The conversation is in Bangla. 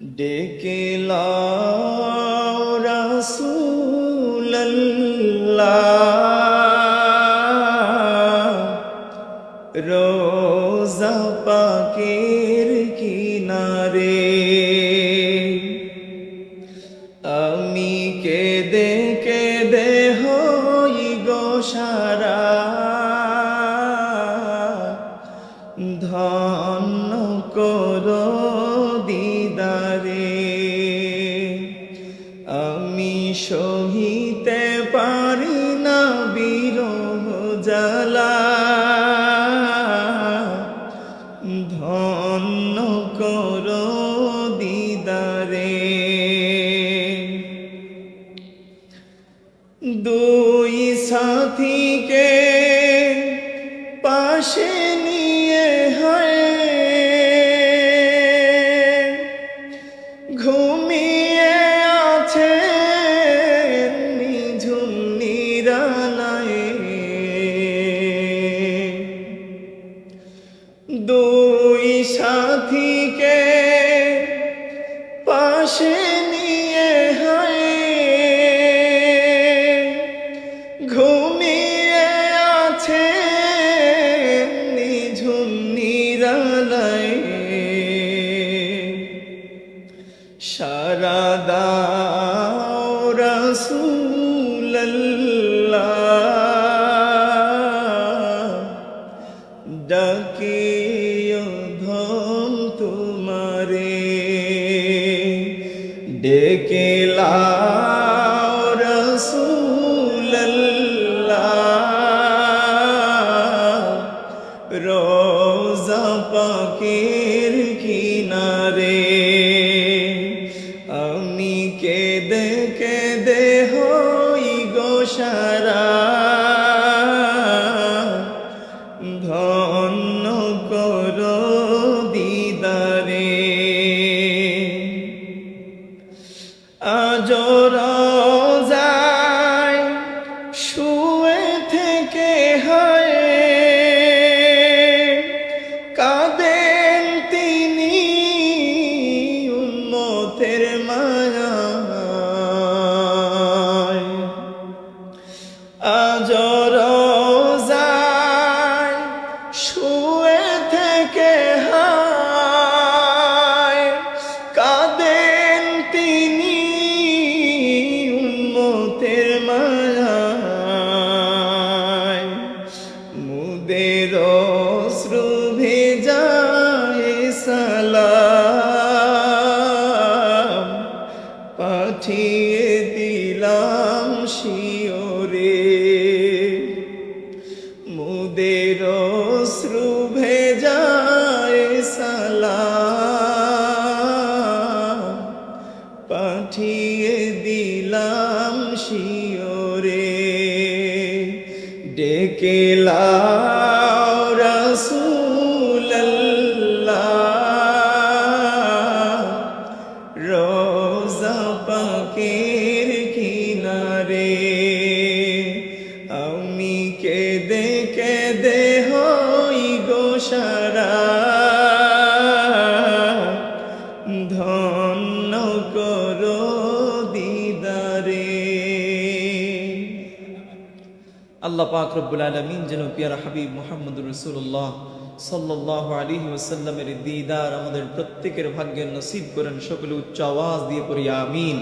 ডেকে রোজা পাকের কিনারে আমি কেঁদে কেঁদে হই গো সারা। দিদারে আমি সহিতে পারি না বিরহ জ্বালা। ধন্য করো দিদারে। দুই সাথীকে পাশে ঘুমিয়ে আছে নিঝুম নিরালায়। দুই সাথীকে পাশে সারা দাও রাসূলুল্লাহ। ডাকিও ধম তোমারে। ডেকে লাও রাসূলুল্লাহ। আমি কেঁদে কেঁদে হই গো সারা। ধন্য কর দিদারে। আজ রোজায় শুয়ে থেকে হায় কাঁদেন তিনি উন্মতের মায়ায় মুদের অশ্রু ভেজায় সালাম পাঠিয়ে দিলাম শিওরে। অশ্রু ভেজায় সালাম। পাঠিয়ে দিলাম শিওরে। ডেকে লাও রাসূলুল্লাহ। রোজা পাকের আল্লাহ পাক রব্বুল আলমিন যেন পিয়ার হাবিব মোহাম্মদ রসুল্লাহ সাল্লাহ আলী ওসাল্লামের দিদার আমাদের প্রত্যেকের ভাগ্যের নসিব করেন, সকলে উচ্চ আওয়াজ দিয়ে পড়ি, আমিন।